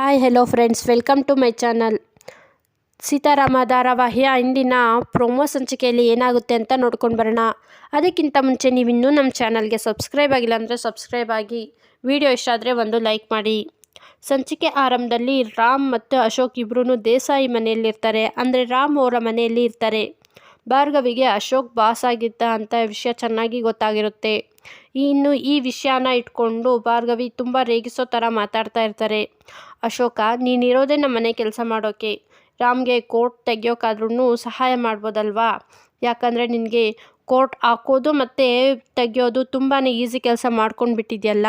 Hi hello friends welcome to my channel Seetharama ಧಾರಾವಾಹಿಯ ಇಂದಿನ promo ಸಂಚಿಕೆಯಲ್ಲಿ ಏನಾಗುತ್ತೆ ಅಂತ ನೋಡ್ಕೊಂಡು ಬರೋಣ. ಅದಕ್ಕಿಂತ ಮುಂಚೆ ನೀವು ಇನ್ನೂ ನಮ್ಮ ಚಾನಲ್ಗೆ ಸಬ್ಸ್ಕ್ರೈಬ್ ಆಗಿಲ್ಲ ಅಂದರೆ ಸಬ್ಸ್ಕ್ರೈಬ್ ಆಗಿ ವಿಡಿಯೋ ಇಷ್ಟ ಆದರೆ ಒಂದು ಲೈಕ್ ಮಾಡಿ. ಸಂಚಿಕೆ ಆರಂಭದಲ್ಲಿ ರಾಮ್ ಮತ್ತು ಅಶೋಕ್ ಇಬ್ಬರೂ ದೇಸಾಯಿ ಮನೆಯಲ್ಲಿರ್ತಾರೆ ಅಂದರೆ ರಾಮ್ ಅವರ ಮನೆಯಲ್ಲಿ ಇರ್ತಾರೆ. ಭಾರ್ಗವಿಗೆ ಅಶೋಕ್ ಬಾಸ್ ಆಗಿದ್ದ ಅಂತ ವಿಷಯ ಚೆನ್ನಾಗಿ ಗೊತ್ತಾಗಿರುತ್ತೆ. ಇನ್ನು ಈ ವಿಷಯನ ಇಟ್ಕೊಂಡು ಭಾರ್ಗವಿ ತುಂಬ ರೇಗಿಸೋ ಥರ ಮಾತಾಡ್ತಾ ಇರ್ತಾರೆ. ಅಶೋಕ ನೀನಿರೋದೇ ನಮ್ಮ ಮನೆ ಕೆಲಸ ಮಾಡೋಕ್ಕೆ ರಾಮ್ಗೆ ಕೋರ್ಟ್ ತೆಗಿಯೋಕ್ಕಾದ್ರೂ ಸಹಾಯ ಮಾಡ್ಬೋದಲ್ವಾ? ಯಾಕಂದರೆ ನಿನಗೆ ಕೋರ್ಟ್ ಹಾಕೋದು ಮತ್ತು ತೆಗಿಯೋದು ತುಂಬಾ ಈಸಿ ಕೆಲಸ ಮಾಡ್ಕೊಂಡು ಬಿಟ್ಟಿದ್ಯಲ್ಲ.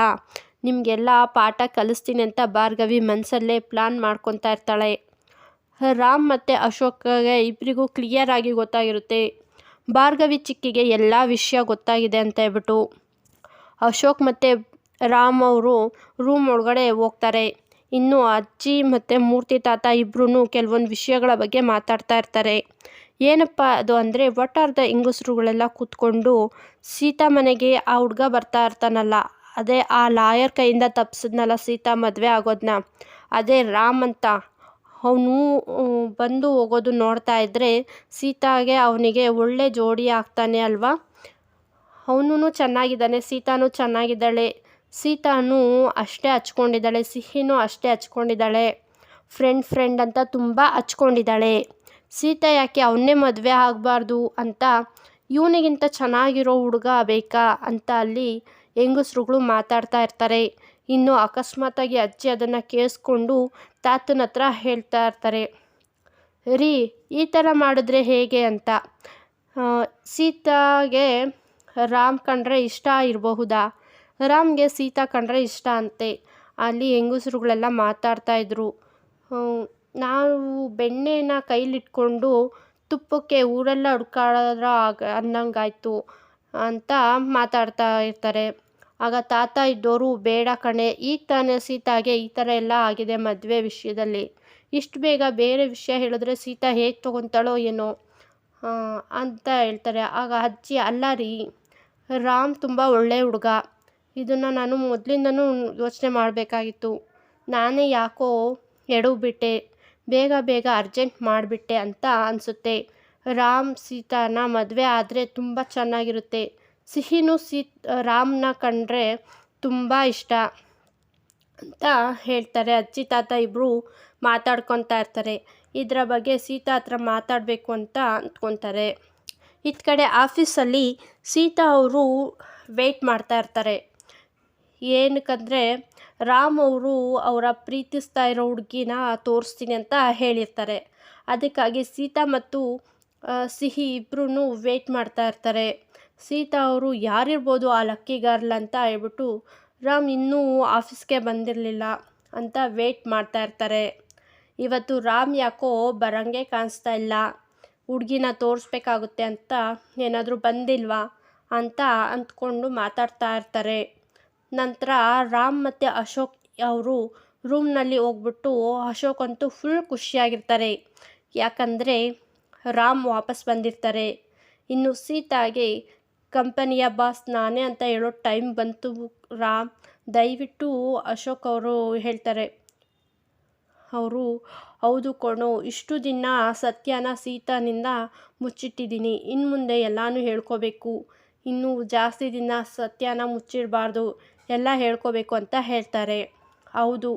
ನಿಮಗೆಲ್ಲ ಪಾಠ ಕಲಿಸ್ತೀನಿ ಅಂತ ಭಾರ್ಗವಿ ಮನಸ್ಸಲ್ಲೇ ಪ್ಲಾನ್ ಮಾಡ್ಕೊತಾ ಇರ್ತಾಳೆ. ರಾಮ್ ಮತ್ತು ಅಶೋಕಗೆ ಇಬ್ಬರಿಗೂ ಕ್ಲಿಯರ್ ಆಗಿ ಗೊತ್ತಾಗಿರುತ್ತೆ. ಭಾರ್ಗವಿ ಚಿಕ್ಕಿಗೆ ಎಲ್ಲ ವಿಷಯ ಗೊತ್ತಾಗಿದೆ ಅಂತ ಹೇಳ್ಬಿಟ್ಟು ಅಶೋಕ್ ಮತ್ತು ರಾಮ್ ಅವರು ರೂಮ್ ಒಳಗಡೆ ಹೋಗ್ತಾರೆ. ಇನ್ನು ಅಜ್ಜಿ ಮತ್ತು ಮೂರ್ತಿ ತಾತ ಇಬ್ಬರೂ ಕೆಲವೊಂದು ವಿಷಯಗಳ ಬಗ್ಗೆ ಮಾತಾಡ್ತಾ ಇರ್ತಾರೆ. ಏನಪ್ಪ ಅದು ಅಂದರೆ ಒಟ್ ಆರ್ ದ ಹೆಂಗಸ್ರುಗಳೆಲ್ಲ ಕೂತ್ಕೊಂಡು ಸೀತಾ ಮನೆಗೆ ಆ ಹುಡುಗ ಬರ್ತಾ ಇರ್ತಾನಲ್ಲ, ಅದೇ ಆ ಲಾಯರ್ ಕೈಯಿಂದ ತಪ್ಪಿಸಿದ್ನಲ್ಲ ಸೀತಾ ಮದುವೆ ಆಗೋದನ್ನ ಅದೇ ರಾಮ್ ಅಂತ. ಅವನು ಬಂದು ಹೋಗೋದು ನೋಡ್ತಾ ಇದ್ದರೆ ಸೀತಾಗೆ ಅವನಿಗೆ ಒಳ್ಳೆ ಜೋಡಿ ಆಗ್ತಾನೆ ಅಲ್ವಾ? ಅವನು ಚೆನ್ನಾಗಿದ್ದಾನೆ, ಸೀತಾನೂ ಚೆನ್ನಾಗಿದ್ದಾಳೆ. ಸೀತಾನು ಅಷ್ಟೇ ಹಚ್ಕೊಂಡಿದ್ದಾಳೆ, ಸಿಹಿನೂ ಅಷ್ಟೇ ಹಚ್ಕೊಂಡಿದ್ದಾಳೆ. ಫ್ರೆಂಡ್ ಫ್ರೆಂಡ್ ಅಂತ ತುಂಬ ಹಚ್ಕೊಂಡಿದ್ದಾಳೆ. ಸೀತಾ ಯಾಕೆ ಅವನ್ನೇ ಮದುವೆ ಆಗಬಾರ್ದು ಅಂತ ಇವನಿಗಿಂತ ಚೆನ್ನಾಗಿರೋ ಹುಡುಗ ಬೇಕಾ ಅಂತ ಅಲ್ಲಿ ಹೆಂಗಸ್ರುಗಳು ಮಾತಾಡ್ತಾ ಇರ್ತಾರೆ. ಇನ್ನು ಅಕಸ್ಮಾತಾಗಿ ಅಜ್ಜಿ ಅದನ್ನು ಕೇಳಿಸ್ಕೊಂಡು ತಾತನ ಹತ್ರ ಹೇಳ್ತಾ ಇರ್ತಾರೆ. ರೀ, ಈ ಥರ ಮಾಡಿದ್ರೆ ಹೇಗೆ ಅಂತ. ಸೀತಾಗೆ ರಾಮ್ ಕಂಡ್ರೆ ಇಷ್ಟ ಇರಬಹುದಾ? ರಾಮ್ಗೆ ಸೀತಾ ಕಂಡ್ರೆ ಇಷ್ಟ ಅಂತೆ. ಅಲ್ಲಿ ಹೆಂಗಸರುಗಳೆಲ್ಲ ಮಾತಾಡ್ತಾ ಇದ್ರು. ನಾವು ಬೆಣ್ಣೆನ ಕೈಲಿಟ್ಕೊಂಡು ತುಪ್ಪಕ್ಕೆ ಊರೆಲ್ಲ ಹುಡ್ಕಾಡೋದ್ರ ಆಗ, ಅನ್ನಂಗಾಯ್ತು ಅಂತ ಮಾತಾಡ್ತಾ ಇರ್ತಾರೆ. ಆಗ ತಾತ ಇದ್ದೋರು, ಬೇಡ ಕಣೆ, ಈಗ ತಾನೇ ಸೀತಾಗೆ ಈ ಥರ ಎಲ್ಲ ಆಗಿದೆ ಮದುವೆ ವಿಷಯದಲ್ಲಿ. ಇಷ್ಟು ಬೇಗ ಬೇರೆ ವಿಷಯ ಹೇಳಿದ್ರೆ ಸೀತಾ ಹೇಗೆ ತೊಗೊತಾಳೋ ಏನೋ ಅಂತ ಹೇಳ್ತಾರೆ. ಆಗ ಅಜ್ಜಿ, ಅಲ್ಲ ರೀ, ರಾಮ್ ತುಂಬ ಒಳ್ಳೆ ಹುಡುಗ. ಇದನ್ನು ನಾನು ಮೊದಲಿಂದನೂ ಯೋಚನೆ ಮಾಡಬೇಕಾಗಿತ್ತು. ನಾನೇ ಯಾಕೋ ಎಡವು ಬಿಟ್ಟೆ ಬೇಗ ಬೇಗ ಅರ್ಜೆಂಟ್ ಮಾಡಿಬಿಟ್ಟೆ ಅಂತ ಅನಿಸುತ್ತೆ. ರಾಮ್ ಸೀತಾನ ಮದುವೆ ಆದರೆ ತುಂಬ ಚೆನ್ನಾಗಿರುತ್ತೆ. ಸಿಹಿನೂ ಸೀತ್, ರಾಮ್ನ ಕಂಡ್ರೆ ತುಂಬ ಇಷ್ಟ ಅಂತ ಹೇಳ್ತಾರೆ. ಅಜ್ಜಿ, ತಾತ ಇಬ್ಬರು ಮಾತಾಡ್ಕೊತಾ ಇರ್ತಾರೆ. ಇದರ ಬಗ್ಗೆ ಸೀತಾ ಹತ್ರ ಮಾತಾಡಬೇಕು ಅಂತ ಅಂದ್ಕೊತಾರೆ ಇತ್ತ ಕಡೆ ಆಫೀಸಲ್ಲಿ ಸೀತಾ ಅವರು ವೆಯ್ಟ್ ಮಾಡ್ತಾ ಇರ್ತಾರೆ. ಏನಕ್ಕಂದರೆ ರಾಮ್ ಅವರು ಅವರ ಪ್ರೀತಿಸ್ತಾ ಇರೋ ಹುಡುಗಿನ ತೋರಿಸ್ತೀನಿ ಅಂತ ಹೇಳಿರ್ತಾರೆ. ಅದಕ್ಕಾಗಿ ಸೀತಾ ಮತ್ತು ಸಿಹಿ ಇಬ್ಬರೂ ವೇಟ್ ಮಾಡ್ತಾ ಇರ್ತಾರೆ. ಸೀತಾ ಅವರು ಯಾರಿರ್ಬೋದು ಆ ಲಕ್ಕಿ ಗರ್ಲ್ ಅಂತ ಹೇಳ್ಬಿಟ್ಟು, ರಾಮ್ ಇನ್ನೂ ಆಫೀಸ್ಗೆ ಬಂದಿರಲಿಲ್ಲ ಅಂತ ವೇಟ್ ಮಾಡ್ತಾ ಇರ್ತಾರೆ. ಇವತ್ತು ರಾಮ್ ಯಾಕೋ ಬರಂಗೆ ಕಾಣಿಸ್ತಾ ಇಲ್ಲ. ಹುಡುಗಿನ ತೋರಿಸ್ಬೇಕಾಗುತ್ತೆ ಅಂತ ಏನಾದರೂ ಬಂದಿಲ್ವಾ ಅಂತ ಅಂದ್ಕೊಂಡು ಮಾತಾಡ್ತಾ ಇರ್ತಾರೆ. ನಂತರ ರಾಮ್ ಮತ್ತು ಅಶೋಕ್ ಅವರು ರೂಮ್ನಲ್ಲಿ ಹೋಗ್ಬಿಟ್ಟು ಅಶೋಕ್ ಅಂತೂ ಫುಲ್ ಖುಷಿಯಾಗಿರ್ತಾರೆ. ಯಾಕಂದರೆ ರಾಮ್ ವಾಪಸ್ ಬಂದಿರ್ತಾರೆ. ಇನ್ನು ಸೀತಾಗೆ ಕಂಪನಿಯ ಬಾಸ್ ನಾನೇ ಅಂತ ಹೇಳೋ ಟೈಮ್ ಬಂತು ರಾಮ್. ದಯವಿಟ್ಟು ಅಶೋಕ್ ಅವರು ಹೇಳ್ತಾರೆ. ಅವರು, ಹೌದು ಕಣೋ, ಇಷ್ಟು ದಿನ ಸತ್ಯನ ಸೀತಾನಿಂದ ಮುಚ್ಚಿಟ್ಟಿದ್ದೀನಿ. ಇನ್ನು ಮುಂದೆ ಎಲ್ಲನೂ ಹೇಳ್ಕೋಬೇಕು. ಇನ್ನು ಜಾಸ್ತಿ ದಿನ ಸತ್ಯನ ಮುಚ್ಚಿಡಬಾರ್ದು. ಎಲ್ಲ ಹೇಳ್ಕೋಬೇಕು ಅಂತ ಹೇಳ್ತಾರೆ. ಹೌದು,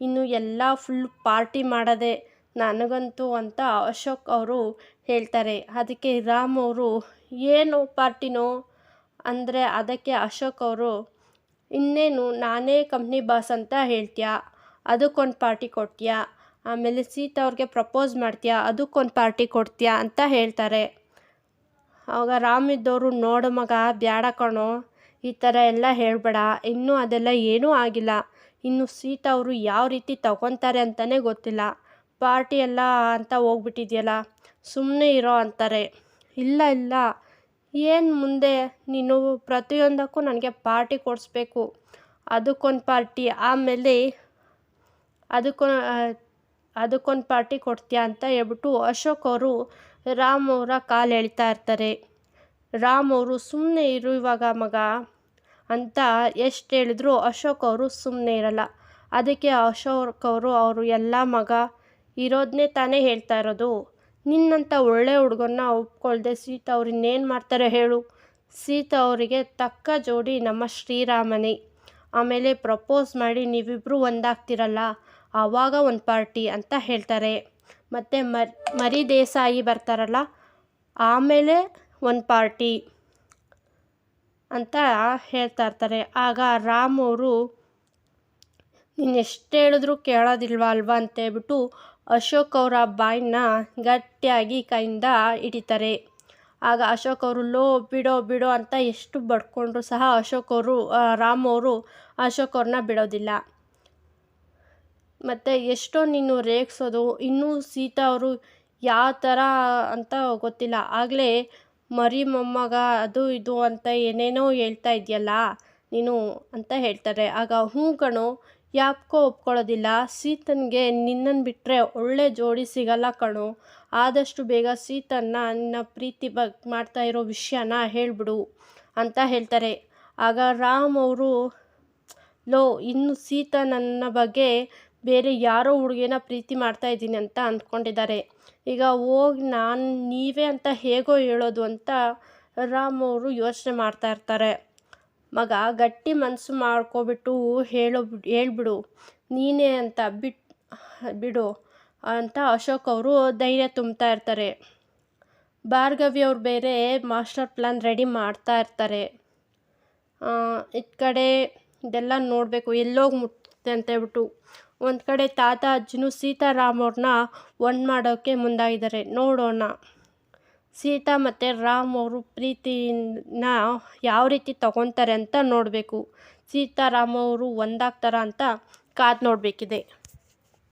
ಇನ್ನು ಎಲ್ಲ ಫುಲ್ ಪಾರ್ಟಿ ಮಾಡದೆ ನನಗಂತೂ ಅಂತ ಅಶೋಕ್ ಅವರು ಹೇಳ್ತಾರೆ. ಅದಕ್ಕೆ ರಾಮ್ ಅವರು, ಏನು ಪಾರ್ಟಿನೋ? ಅಂದರೆ ಅದಕ್ಕೆ ಅಶೋಕ್ ಅವರು, ಇನ್ನೇನು, ನಾನೇ ಕಂಪ್ನಿ ಬಾಸ್ ಅಂತ ಹೇಳ್ತೀಯಾ? ಅದಕ್ಕೊಂದು ಪಾರ್ಟಿ ಕೊಡ್ತೀಯಾ? ಆಮೇಲೆ ಸೀತಾ ಅವ್ರಿಗೆ ಪ್ರಪೋಸ್ ಮಾಡ್ತೀಯಾ? ಅದಕ್ಕೊಂದು ಪಾರ್ಟಿ ಕೊಡ್ತೀಯಾ? ಅಂತ ಹೇಳ್ತಾರೆ. ಆವಾಗ ರಾಮ್ ಇದ್ದವರು ನೋಡು ಮಗ, ಬ್ಯಾಡ ಕಣೋ. ಈ ಥರ ಎಲ್ಲ ಹೇಳಬೇಡ. ಇನ್ನೂ ಅದೆಲ್ಲ ಏನೂ ಆಗಿಲ್ಲ. ಇನ್ನು ಸೀತಾ ಅವರು ಯಾವ ರೀತಿ ತಗೊತಾರೆ ಅಂತಲೇ ಗೊತ್ತಿಲ್ಲ. ಪಾರ್ಟಿ ಎಲ್ಲ ಅಂತ ಹೋಗ್ಬಿಟ್ಟಿದ್ಯಲ್ಲ ಸುಮ್ಮನೆ ಇರೋ ಅಂತಾರೆ. ಇಲ್ಲ ಇಲ್ಲ. ಏನು ಮುಂದೆ? ನೀನು ಪ್ರತಿಯೊಂದಕ್ಕೂ ನನಗೆ ಪಾರ್ಟಿ ಕೊಡಿಸ್ಬೇಕು. ಅದಕ್ಕೊಂದು ಪಾರ್ಟಿ, ಆಮೇಲೆ ಅದಕ್ಕೊಂದು ಅದಕ್ಕೊಂದು ಪಾರ್ಟಿ ಕೊಡ್ತೀಯಾ ಅಂತ ಹೇಳ್ಬಿಟ್ಟು ಅಶೋಕ್ ಅವರು ರಾಮ್ ಅವರ ಕಾಲು ಎಳಿತಾ ಇರ್ತಾರೆ. ರಾಮ್ ಅವರು ಸುಮ್ಮನೆ ಇರು ಇವಾಗ ಮಗ? ಅಂತ ಎಷ್ಟು ಹೇಳಿದ್ರು ಅಶೋಕ್ ಅವರು ಸುಮ್ಮನೆ ಇರಲ್ಲ. ಅದಕ್ಕೆ ಅಶೋಕ್ ಅವರು ಅವರು ಎಲ್ಲ ಮಗ ಇರೋದನ್ನೇ ತಾನೇ ಹೇಳ್ತಾ ಇರೋದು. ನಿನ್ನಂಥ ಒಳ್ಳೆ ಹುಡುಗನ್ನ ಒಪ್ಕೊಳ್ದೆ ಸೀತಾ ಅವ್ರು ಇನ್ನೇನು ಮಾಡ್ತಾರೆ ಹೇಳು. ಸೀತಾ ಅವರಿಗೆ ತಕ್ಕ ಜೋಡಿ ನಮ್ಮ ಶ್ರೀರಾಮನೇ. ಆಮೇಲೆ ಪ್ರಪೋಸ್ ಮಾಡಿ ನೀವಿಬ್ಬರು ಒಂದಾಗ್ತಿರಲ್ಲ, ಆವಾಗ ಒಂದು ಪಾರ್ಟಿ ಅಂತ ಹೇಳ್ತಾರೆ. ಮತ್ತು ಮರ್, ಮರಿ ದೇಸಾಯಿ ಬರ್ತಾರಲ್ಲ, ಆಮೇಲೆ ಒಂದು ಪಾರ್ಟಿ ಅಂತ ಹೇಳ್ತಾ ಇರ್ತಾರೆ. ಆಗ ರಾಮ್ ಅವರು, ನೀನು ಎಷ್ಟು ಹೇಳಿದ್ರು ಕೇಳೋದಿಲ್ವಾ ಅಲ್ವಾ ಅಂತ ಹೇಳ್ಬಿಟ್ಟು ಅಶೋಕ್ ಅವರ ಬಾಯಿನ ಗಟ್ಟಿಯಾಗಿ ಕೈಯಿಂದ ಹಿಡಿತಾರೆ. ಆಗ ಅಶೋಕ್ ಅವರು, ಲೋ, ಬಿಡೋ ಬಿಡೋ ಅಂತ ಎಷ್ಟು ಬಡ್ಕೊಂಡ್ರು ಸಹ ಅಶೋಕ್ ಅವರು ರಾಮ್ ಅವರು ಅಶೋಕ್ ಅವ್ರನ್ನ ಬಿಡೋದಿಲ್ಲ. ಮತ್ತು ಎಷ್ಟೋ ನೀನು ರೇಗಿಸೋದು, ಇನ್ನೂ ಸೀತಾ ಅವರು ಯಾವ ಥರ ಅಂತ ಗೊತ್ತಿಲ್ಲ. ಆಗಲೇ ಮರಿ ಮೊಮ್ಮಗ ಅದು ಇದು ಅಂತ ಏನೇನೋ ಹೇಳ್ತಾ ಇದೆಯಲ್ಲ, ನೀನು ಅಂತ ಹೇಳ್ತಾರೆ. ಆಗ ಹ್ಞೂ ಕಣೋ ಯಾಕೋ ಒಪ್ಕೊಳ್ಳೋದಿಲ್ಲ. ಸೀತನಿಗೆ ನಿನ್ನನ್ನು ಬಿಟ್ಟರೆ ಒಳ್ಳೆ ಜೋಡಿ ಸಿಗಲ್ಲ ಕಣೋ. ಆದಷ್ಟು ಬೇಗ ಸೀತನ್ನ ನಿನ್ನ ಪ್ರೀತಿ ಬಗ್ ಮಾಡ್ತಾ ಇರೋ ವಿಷಯನ ಹೇಳಿಬಿಡು ಅಂತ ಹೇಳ್ತಾರೆ. ಆಗ ರಾಮ್ ಅವರು, ಲೋ, ಇನ್ನು ಸೀತಾ ನನ್ನ ಬಗ್ಗೆ ಬೇರೆ ಯಾರೋ ಹುಡುಗಿನ ಪ್ರೀತಿ ಮಾಡ್ತಾ ಇದ್ದೀನಿ ಅಂತ ಅಂದ್ಕೊಂಡಿದ್ದಾರೆ. ಈಗ ಹೋಗಿ ನಾನು ನೀವೇ ಅಂತ ಹೇಗೋ ಹೇಳೋದು ಅಂತ ರಾಮ್ ಅವರು ಯೋಚನೆ ಮಾಡ್ತಾ ಇರ್ತಾರೆ. ಮಗ, ಗಟ್ಟಿ ಮನಸ್ಸು ಮಾಡ್ಕೊಬಿಟ್ಟು ಹೇಳೋ ಹೇಳ್ಬಿಡು. ನೀನೇ ಅಂತ ಬಿಟ್, ಬಿಡು ಅಂತ ಅಶೋಕ್ ಅವರು ಧೈರ್ಯ ತುಂಬ್ತಾ ಇರ್ತಾರೆ. ಭಾರ್ಗವಿ ಅವ್ರು ಬೇರೆ ಮಾಸ್ಟರ್ ಪ್ಲಾನ್ ರೆಡಿ ಮಾಡ್ತಾ ಇರ್ತಾರೆ. ಈ ಕಡೆ ಇದೆಲ್ಲ ನೋಡಬೇಕು. ಎಲ್ಲೋಗಿ ಅಂತ ಹೇಳ್ಬಿಟ್ಟು ಒಂದು ಕಡೆ ತಾತ ಅಜ್ಜಿನೂ ಸೀತಾರಾಮ್ ಅವ್ರನ್ನ ಒಂದು ಮಾಡೋಕ್ಕೆ ಮುಂದಾಗಿದ್ದಾರೆ. ನೋಡೋಣ. ಸೀತಾ ಮತ್ತು ರಾಮ್ ಅವರು ಪ್ರೀತಿನ ಯಾವ ರೀತಿ ತಗೊತಾರೆ ಅಂತ ನೋಡಬೇಕು. ಸೀತಾರಾಮ್ ಅವರು ಒಂದಾಗ್ತಾರ ಅಂತ ಕಾದು ನೋಡಬೇಕಿದೆ.